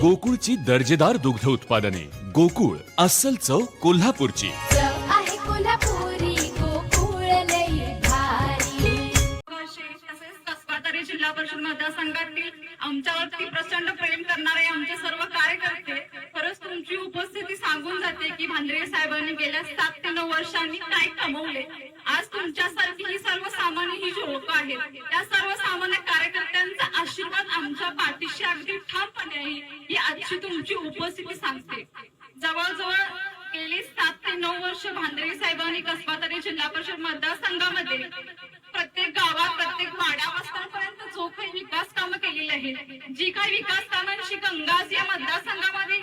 गोकुळची दर्जेदार दुग्ध उत्पादने. गोकुळ अस्सल चव कोल्हापूरची. जिल्हा परिषद मतदारसंघातील आमच्यावरती प्रचंड प्रेम करणारे आमचे सर्व कार्यकर्ते खरंच तुमची उपस्थिती सांगून जाते की भांद्रे साहेबांनी गेल्या सात ते नऊ वर्षांनी काय कमवले. आज तुमच्यासारखी ही सर्वसामान्य ही जी लोक आहेत. त्या सर्वसामान्य आमच्या पाठीशी अगदी ठामपणे आहे. ही आजची तुमची उपस्थिती सांगते. जवळजवळ गेली सात ते नऊ वर्ष भांद्रे साहेबांनी कसबा तरी जिल्हा परिषद मतदारसंघामध्ये प्रत्येक गावात प्रत्येक वाड्या वस्त्यांपर्यंत जो काही विकास कामं केलेली आहेत. जी काही विकास कामांची गंगाज या मतदारसंघामध्ये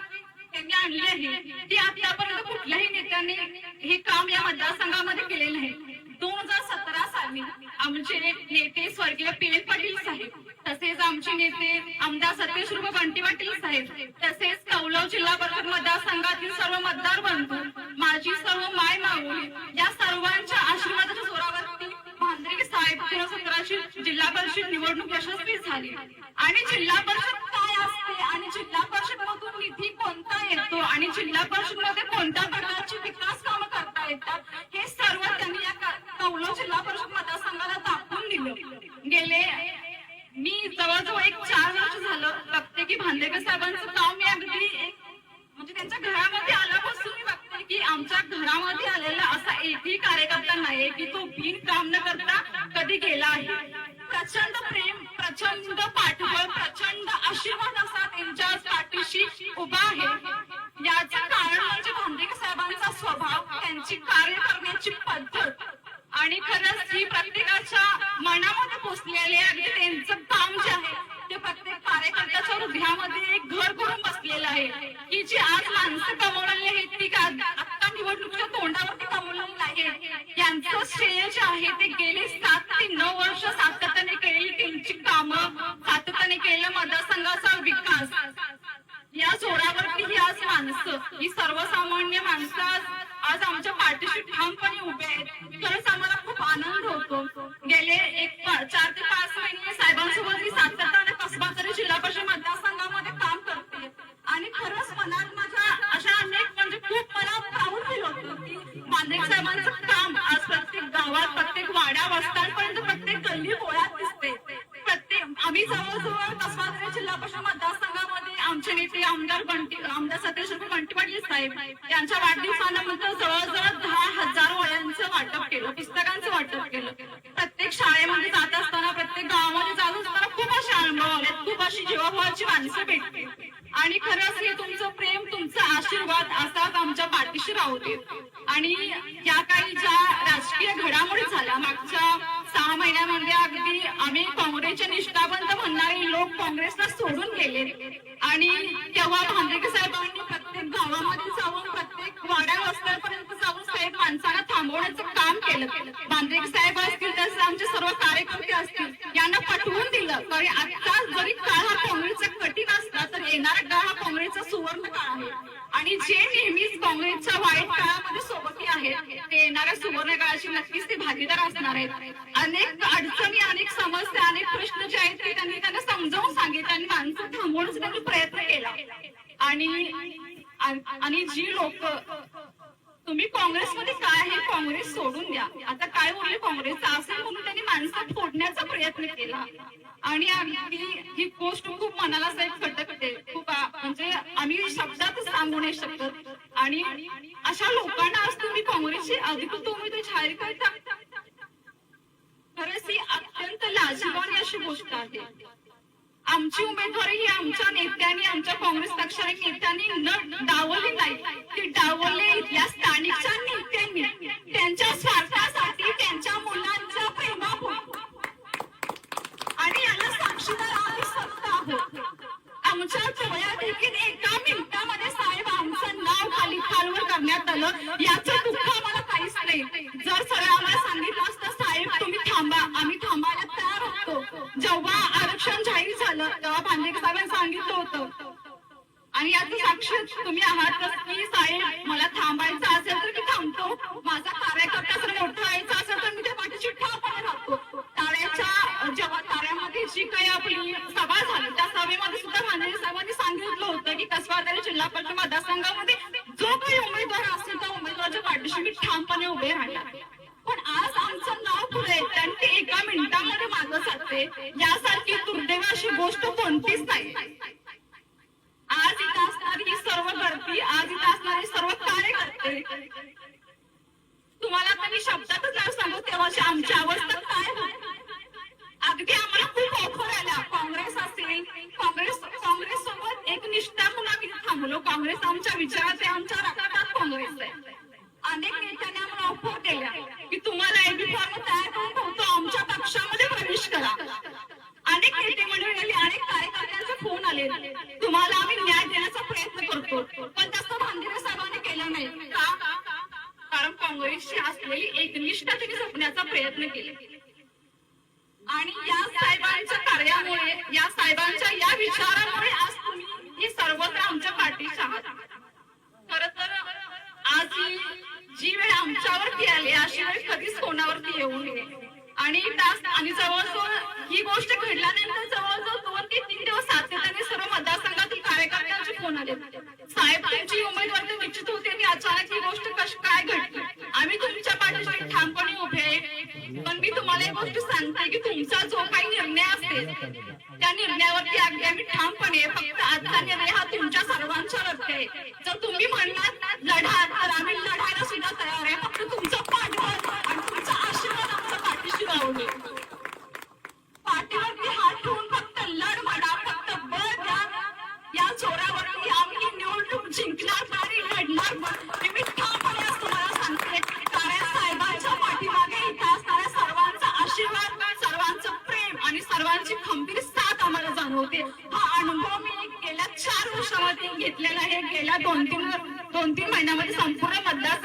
त्यांनी आणली आहे ती आतापर्यंत कुठल्याही नेत्यांनी हे काम या मतदारसंघामध्ये केलेलं आहे. दोन हजार सतरा साली आमचे नेते स्वर्गीय पी एन पाटील साहेब तसेच आमचे नेते आमदार सतीश रुप बंटी पाटील साहेब तसेच कौलव जिल्हा परिषद मतदारसंघातील सर्व मतदार बंधू माझी सर्व माय माऊली या सर्वांच्या आशीर्वादाच्या जोरावरती भांद्रे साहेब दोन हजार सतराची जिल्हा परिषद निवडणूक यशस्वी झाली. आणि जिल्हा परिषद काय असते? आणि जिल्हा परिषद मधून निधी कोणता येतो? आणि जिल्हा परिषदमध्ये कोणत्या प्रकारची विकास कामं करता येतात हे सर्व त्यांनी या का- कौलव जिल्हा परिषद मतदारसंघाला दाखवून दिलं गेले मी जवळजवळ एक चार वर्ष झालं बघते की भांडेकर साहेबांचं काम मी अगदी म्हणजे त्यांच्या घरामध्ये आल्यापासून मी बघते की आमच्या घरामध्ये आलेला असा एकही कार्यकर्ता नाहीये की तो बिन काम न करता कधी गेला आहे. प्रचंड प्रेम प्रचंड पाठ प्रचंड आशीर्वाद असा त्यांच्या पाठीशी उभा आहे याचं कारण म्हणजे भांडेकर साहेबांचा स्वभाव त्यांची कार्य करण्याची पद्धत आणि खरंच ही प्रत्येकाच्या मनामध्ये पोचलेली आहे आणि त्यांचं काम जे आहे ते प्रत्येक कार्यकर्त्याच्या हृदयामध्ये एक घर करून बसलेलं आहे की जी आज माणसं कमवलेली आहेत ती का आता निवडणुकीच्या तोंडावरती कमवलेली नाही यांचं श्रेय जे आहे ते गेले सात ते नऊ वर्ष सातत्याने केलेली त्यांची कामं सातत्याने मतदारसंघाचा विकास. या जोरावरती ही आज माणसं ही सर्वसामान्य माणसं आज आमच्या पाठीशी ठामपणे उभे आहेत. खरंच आम्हाला खूप आनंद होतो गेले एक पा- चार ते पाच महिने साहेबांसोबत मी सातत्याने कसबा तरी जिल्हा परिषद मतदारसंघामध्ये काम करते आणि खरंच मनात माझ्या अशा अनेक म्हणजे खूप मला प्राऊड फील होतं की मांदेक साहेबांचं काम आज प्रत्येक गावात प्रत्येक वाड्या वस्त्यांपर्यंत प्रत्येक गल्ली बोळ्यात दिसते प्रत्येक आम्ही जवळजवळ कसबा जिल्हा परिषद मतदारसंघामध्ये आमचे नेते आमदार बंटी आमदार सतीश बंटी पाटील साहेब यांच्या वाढदिवसानंतर जवळजवळ दहा हजार वयांचं वाटप केलं पुस्तकांचं वाटप केलं. प्रत्येक शाळेमध्ये जात असताना प्रत्येक गावामध्ये जात असताना खूप असे अनुभव आले खूप अशी जीवाभावाची माणसं भेटते आणि खरंच हे तुमचं प्रेम तुमचा आशीर्वाद असाच आमच्या पाठीशी राहू दे आणि या काही ज्या राजकीय घडामोडी झाल्या मागच्या सहा महिन्यामध्ये अगदी आम्ही काँग्रेसचे निष्ठावंत म्हणणारे लोक काँग्रेसला सोडून गेले. आणि तेव्हा भांडेकर साहेबांनी प्रत्येक गावामध्ये जाऊन प्रत्येक वाड्या वस्त्यांपर्यंत जाऊन साहेब माणसांना थांबवण्याचं काम केलं. भांडेकर साहेब असतील तसं आमचे सर्व कार्यकर्ते असतील यांना पटवून दिलं. कारण आता जरी काळ हा काँग्रेसचा कठीण असला तर येणारा काळ हा काँग्रेसचा सुवर्ण काळ आहे. आणि जे नेहमीच काँग्रेसच्या वाईट काळामध्ये सोबत येणाऱ्या सुवर्ण काळाची नक्कीच ते भागीदार असणार आहेत. अनेक अडचणी अनेक समस्या अनेक प्रश्न जे आहेत ते त्यांनी त्यांना समजावून सांगितले आणि माणसं थांबवण्याचा त्यांनी प्रयत्न केला. आणि आणि जी लोक तुम्ही काँग्रेसमध्ये काय आहे? काँग्रेस सोडून द्या. आता काय बोलले काँग्रेस असेल म्हणून त्यांनी माणसं फोडण्याचा प्रयत्न केला. आणि अगदी ही गोष्ट खूप मनाला साहेब खटकते. खूप म्हणजे आम्ही शब्दात सांगू नाही शकत. आणि अशा लोकांना आज तुम्ही काँग्रेसची अधिकृत उमेदवार जाहीर करता? खरंच ही अत्यंत लाजिरवाणी अशी गोष्ट आहे. आमची उमेदवारी ही आमच्या नेत्यांनी आमच्या काँग्रेस पक्षाने नेत्यांनी न डावली नाही. ती डावले या स्थानिकच्या नेत्यांनी. त्यांच्या स्वार्थासाठी त्यांच्या मुलांच्या प्रेमापोटी. आणि याला साक्षीदार आम्ही स्वतः आहोत. आमच्या चोया देखील एका मिनिटामध्ये साहेब आमचं नाव खाली खालवर करण्यात आलं. याचं दुःख आम्हाला काहीच नाही जर सरळ आम्हाला सांगितलं असतं साहेब तुम्ही थांबा आम्ही थांबायला तयार होतो जेव्हा आरक्षण जाहीर झालं तेव्हा भांडेकर साहेबांनी सांगितलं होतं आणि याचं तुम्ही आहात की? साहेब मला थांबायचं असेल तर मी थांबतो. माझा कार्यकर्ता जर मोठा व्हायचा असेल तर मी त्या पाठीशी ठामपणे राहतो टाळ्याच्या जेव्हा ताऱ्यामध्ये जी काही आपली सभा झाली त्या सभेमध्ये सुद्धा भांडेकर साहेबांनी सांगितलं होतं की कसबादारी जिल्हा परिषद मतदारसंघामध्ये जो काही उमेदवार असेल त्या उमेदवाराच्या पाठीशी मी ठामपणे उभे राहणार. पण आज आमचं नाव पुढे आणि ते एका मिनिटामध्ये मागं जाते यासारखी दुर्दैव अशी गोष्ट कोणतीच नाही. असणारी सर्व आज असणारे सर्व कार्यकर्ते तुम्हाला आता मी शब्दातच नाव सांगू तेव्हा आमची अवस्था काय होती अगदी आम्हाला खूप ऑफर आल्या काँग्रेस असेल काँग्रेस काँग्रेस सोबत एक निष्ठा म्हणून आम्ही थांबलो काँग्रेस आमच्या विचारात आहे आमच्या रक्तात काँग्रेस आहे अनेक नेत्यांनी आम्हाला ऑफर केल्या की तुम्हाला एबी फॉर्म तयार करून ठेवतो आमच्या पक्षामध्ये प्रवेश करा अनेक नेते मंडळी आली अनेक कार्यकर्त्यांचे फोन आले तुम्हाला आम्ही न्याय देण्याचा प्रयत्न करतो पण तसं भांडेरे साहेबांनी केलं नाही का कारण काँग्रेसची असलेली एकनिष्ठा त्यांनी जपण्याचा प्रयत्न केला आणि या साहेबांच्या कार्यामुळे या साहेबांच्या या विचारामुळे आज तुम्ही हे सर्वत्र आमच्या पाठीशी आहात. खर तर आज ही जी वेळ आमच्यावरती आली अशी वेळ कधीच कोणावरती येऊ नये. आणि त्यास आणि जवळजवळ ही गोष्ट घडल्यानंतर जवळजवळ दोन ते तीन दिवस सातत्याने सर्व मतदारसंघातील कार्यकर्त्यांचे फोन आले. साहेब त्यांची उमेदवारी निश्चित होते आणि अचानक ही गोष्ट कशी काय घडली? आम्ही तुमच्या पाठीशी ठामपणे उभे आहे पण मी तुम्हाला एक गोष्ट सांगते की तुमचा जो काही निर्णय असेल त्या निर्णयावरती अगदी आम्ही ठामपणे फक्त आजचा निर्णय हा तुमच्या सर्वांच्यावरती आहे. जर तुम्ही म्हणणार लढा तर आम्ही लढायला सुद्धा तयार आहे फक्त तुमचा पाठबळ आणि तुमचा आशीर्वाद आमच्या पाठीशी राहू होते. हा अनुभव मी गेल्या चार वर्षामध्ये घेतलेला आहे. गेल्या दोन तीन दोन तीन महिन्यामध्ये संपूर्ण मतदार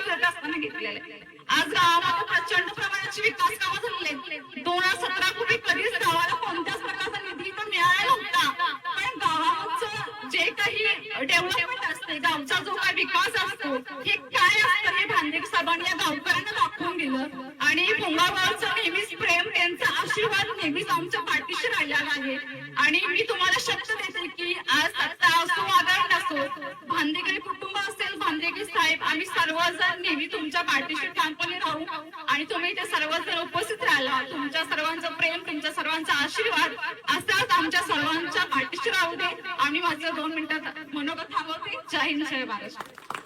फिरत असताना घेतलेला आहे आज गावामध्ये प्रचंड प्रमाणाची विकास कामं झालेली आहेत. दोन हजार सतरा पूर्वी कधीच गावाला कोणत्याच प्रकारचा निधी पण मिळाला नव्हता पण गावाचं जे काही डेव्हलपमेंट असते गावचा जो काही विकास असतो हे काय असतं हे भांडेक साहेबांनी या गावकऱ्यांना दाखवून दिलं आणि भोंगागावचं नेहमीच प्रेम त्यांचा आशीर्वाद नेहमीच आमच्या पाठीशी राहिलेला आहे. आणि मी तुम्हाला शब्द देते की आज सत्ता असो आघाडी नसो भांदेकरी कुटुंब असेल भांदेकरी साहेब आम्ही सर्वजण नेहमी तुमच्या पाठीशी ठामपणे राहू. आणि तुम्ही ते सर्वजण उपस्थित राहिला तुमच्या सर्वांचं प्रेम तुमच्या सर्वांचा आशीर्वाद असाच आमच्या सर्वांच्या पाठीशी राहू दे. आणि माझं दोन मिनिटात मनोगत थांबवते. जय हिंद जय महाराष्ट्र.